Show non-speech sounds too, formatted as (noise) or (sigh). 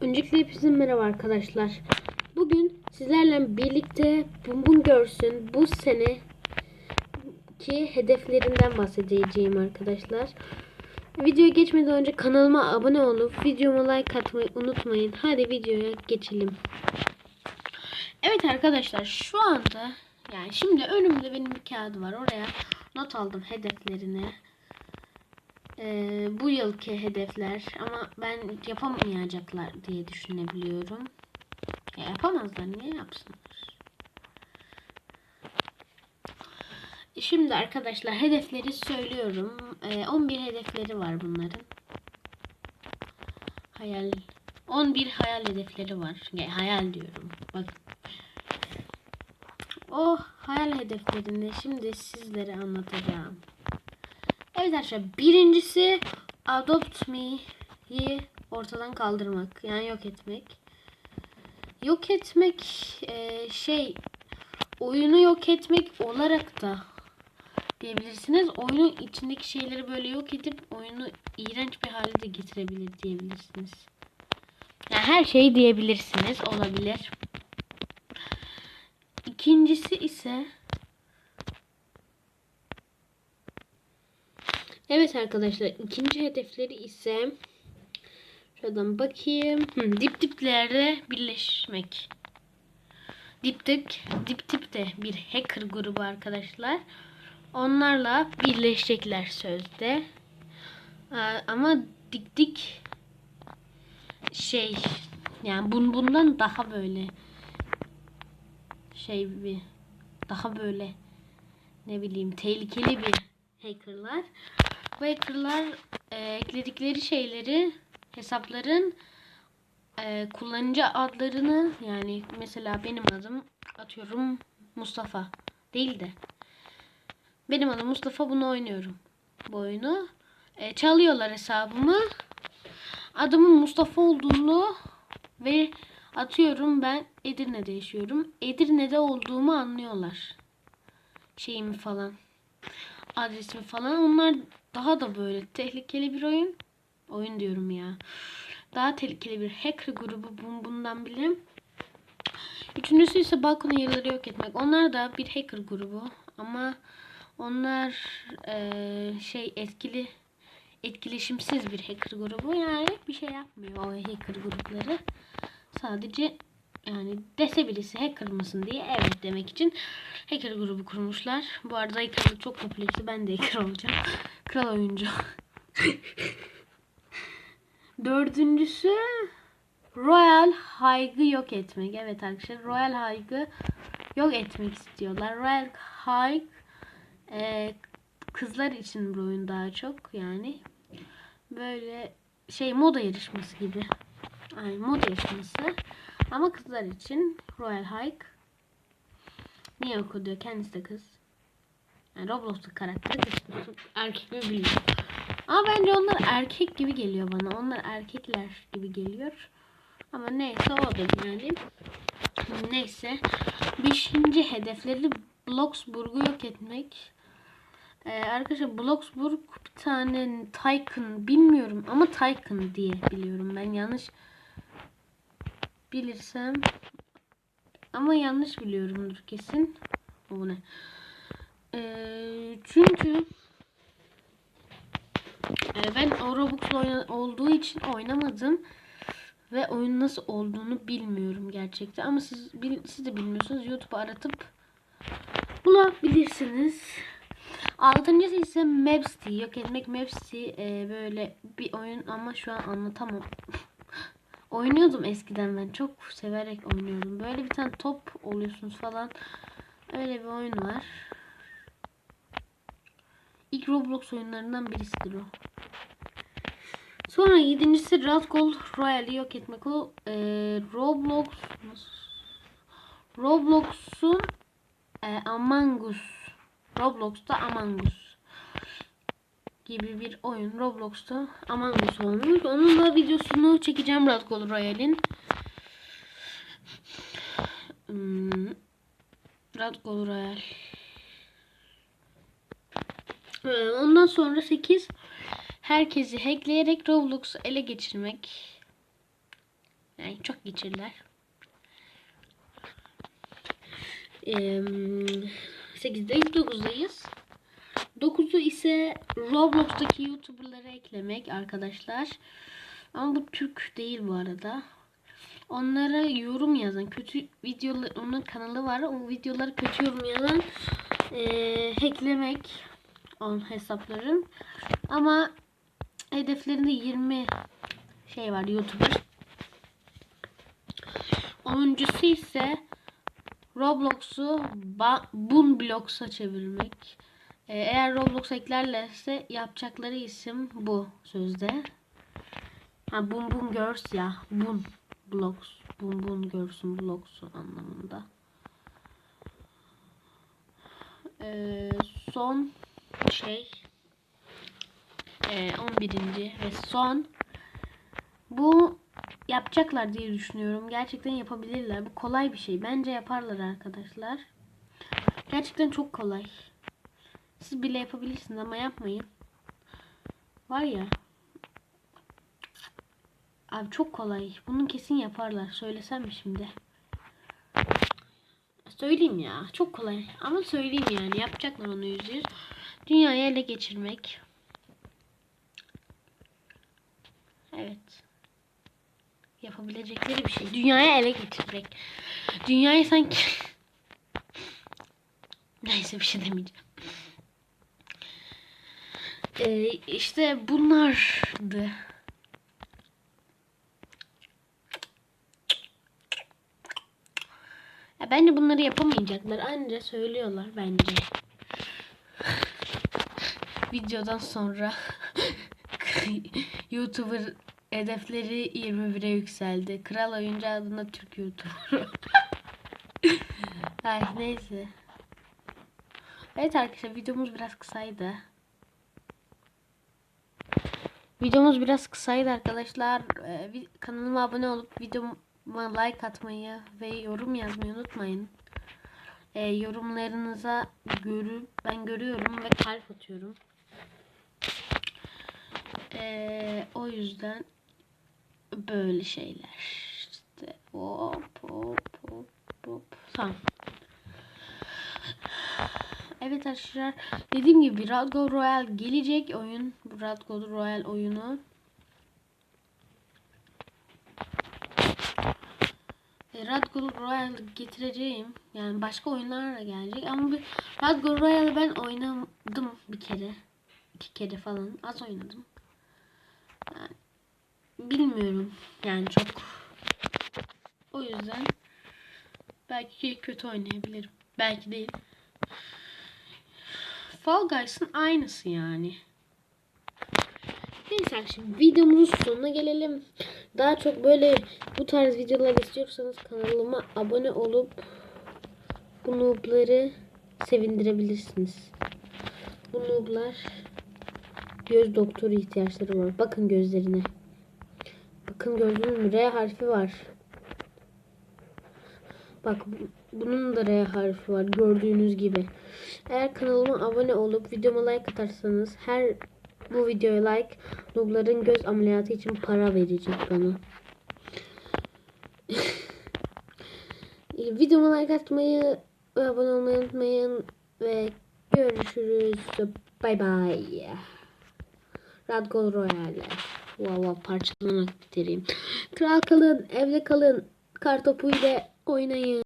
Öncelikle hepinize merhaba arkadaşlar. Bugün sizlerle birlikte Bum Bum Görsün bu sene ki hedeflerinden bahsedeceğim arkadaşlar. Videoya geçmeden önce kanalıma abone olup videoma like atmayı unutmayın. Hadi videoya geçelim. Evet arkadaşlar şu anda yani şimdi önümde benim bir kağıdı var. Oraya not aldım hedeflerini. Ee, bu yılki hedefler ama ben yapamayacaklar diye düşünebiliyorum. Ya yapamazlar niye yapsınlar? Şimdi arkadaşlar hedefleri söylüyorum. Ee, 11 hedefleri var bunların. Hayal 11 hayal hedefleri var. Ya, hayal diyorum. Bak. O hayal hedeflerini şimdi sizlere anlatacağım. Evet arkadaşlar birincisi Adopt Me'yi ortadan kaldırmak. Yani yok etmek. Yok etmek e, şey oyunu yok etmek olarak da diyebilirsiniz. Oyunun içindeki şeyleri böyle yok edip oyunu iğrenç bir hale de getirebilir diyebilirsiniz. Yani her şeyi diyebilirsiniz. Olabilir. İkincisi ise Evet arkadaşlar ikinci hedefleri ise şuradan bakayım. Hı, dip diplerde birleşmek. Dip dip, dip dip de bir hacker grubu arkadaşlar. Onlarla birleşecekler sözde. Aa, ama dik dik şey yani bun bundan daha böyle şey bir daha böyle ne bileyim tehlikeli bir hackerlar. Bu hackerlar e, ekledikleri şeyleri hesapların e, kullanıcı adlarını yani mesela benim adım atıyorum Mustafa değil de benim adım Mustafa bunu oynuyorum bu oyunu e, çalıyorlar hesabımı adımın Mustafa olduğunu ve atıyorum ben Edirne'de yaşıyorum Edirne'de olduğumu anlıyorlar şeyimi falan adresimi falan onlar daha da böyle tehlikeli bir oyun. Oyun diyorum ya. Daha tehlikeli bir hacker grubu bun- bundan bilim. Üçüncüsü ise balkon ayıları yok etmek. Onlar da bir hacker grubu ama onlar eee, şey etkili etkileşimsiz bir hacker grubu yani bir şey yapmıyor o hacker grupları. Sadece yani dese birisi hacker diye evet demek için hacker grubu kurmuşlar. Bu arada hackerlık çok popülerse ben de hacker olacağım. (laughs) Kral oyuncu. (laughs) Dördüncüsü Royal High'ı yok etmek. Evet arkadaşlar Royal High'ı yok etmek istiyorlar. Royal High e, kızlar için bir oyun daha çok yani. Böyle şey moda yarışması gibi. Ay moda yarışması. Ama kızlar için Royal Hike. Niye oku diyor. Kendisi de kız. Yani Roblox'ta karakteri kız. Erkek mi bilmiyorum. Ama bence onlar erkek gibi geliyor bana. Onlar erkekler gibi geliyor. Ama neyse o da yani. Neyse. Beşinci hedefleri Bloxburg'u yok etmek. Ee, arkadaşlar Bloxburg bir tane Tycoon bilmiyorum ama Tycoon diye biliyorum ben yanlış bilirsem ama yanlış biliyorumdur kesin. O ne? Ee, çünkü e, ben o oyna- olduğu için oynamadım ve oyun nasıl olduğunu bilmiyorum gerçekten. Ama siz bil- siz de bilmiyorsunuz. YouTube aratıp bulabilirsiniz. Altıncısı ise Mapsty. Yok etmek Mapsty e, böyle bir oyun ama şu an anlatamam. (laughs) Oynuyordum eskiden ben. Çok severek oynuyordum. Böyle bir tane top oluyorsunuz falan. Öyle bir oyun var. İlk Roblox oyunlarından birisidir o. Sonra yedincisi Rascal Royale'i yok etmek. O e, Roblox Roblox'un e, Among Roblox'ta Among Us gibi bir oyun Roblox'ta Among Us olmuş. Onun da videosunu çekeceğim Rascal Royale'in. Hmm, Rascal Royale. Ee, Ondan sonra 8 herkesi hackleyerek Roblox'u ele geçirmek. Yani çok geçirler. Ee, 8'deyiz 9'dayız. 9'u ise Roblox'taki YouTuber'lara eklemek arkadaşlar. Ama bu Türk değil bu arada. Onlara yorum yazan, kötü videolar, onun kanalı var. O videoları kötü yorum yazan eee hacklemek on hesapların. Ama hedeflerinde 20 şey var YouTuber. 10.sü ise Roblox'u ba- Bunblox'a çevirmek. Ee, eğer Roblox eklerlerse yapacakları isim bu sözde. Ha Bun Bun Girls ya. Bun Blocks. Bun Bun Girls'un Blocks'u anlamında. Ee, son şey ee, 11. ve son bu yapacaklar diye düşünüyorum. Gerçekten yapabilirler. Bu kolay bir şey. Bence yaparlar arkadaşlar. Gerçekten çok kolay. Siz bile yapabilirsiniz ama yapmayın. Var ya. Abi çok kolay. Bunu kesin yaparlar. Söylesem mi şimdi? Söyleyeyim ya. Çok kolay. Ama söyleyeyim yani. Yapacaklar onu yüz yüz. Dünyayı ele geçirmek. Evet. Yapabilecekleri bir şey. Dünyayı ele geçirmek. Dünyayı sanki... (laughs) Neyse bir şey demeyeceğim. Ee, işte bunlardı. Ya bence bunları yapamayacaklar. Anca söylüyorlar bence. Videodan sonra (laughs) YouTuber hedefleri 21'e yükseldi. Kral oyuncu adına Türk YouTuber. (laughs) Ay neyse. Evet arkadaşlar videomuz biraz kısaydı. Videomuz biraz kısaydı arkadaşlar. Ee, kanalıma abone olup videoma like atmayı ve yorum yazmayı unutmayın. Ee, yorumlarınıza görüp ben görüyorum ve kalp atıyorum. Ee, o yüzden böyle şeyler. İşte hop hop hop hop. Tamam. Evet arkadaşlar dediğim gibi Radgo Royal gelecek oyun. Radgo Royal oyunu. Radgo Royal getireceğim. Yani başka oyunlar da gelecek. Ama bir Radgo Royal'ı ben oynadım bir kere. iki kere falan. Az oynadım. Yani, bilmiyorum. Yani çok. O yüzden belki kötü oynayabilirim. Belki değil. Fall Guys'ın aynısı yani. Neyse şimdi videomuzun sonuna gelelim. Daha çok böyle bu tarz videolar istiyorsanız kanalıma abone olup bu noobları sevindirebilirsiniz. Bu nooblar göz doktoru ihtiyaçları var. Bakın gözlerine. Bakın gördünüz mü? R harfi var. Bak bu- bunun da R harfi var gördüğünüz gibi. Eğer kanalıma abone olup videoma like atarsanız her bu videoya like noobların göz ameliyatı için para verecek bana. (laughs) videoma like atmayı ve abone olmayı unutmayın ve görüşürüz. Bay bay. Radgol Royale. Wow parçalamak bitireyim. Kral kalın, evde kalın. Kartopu ile oynayın.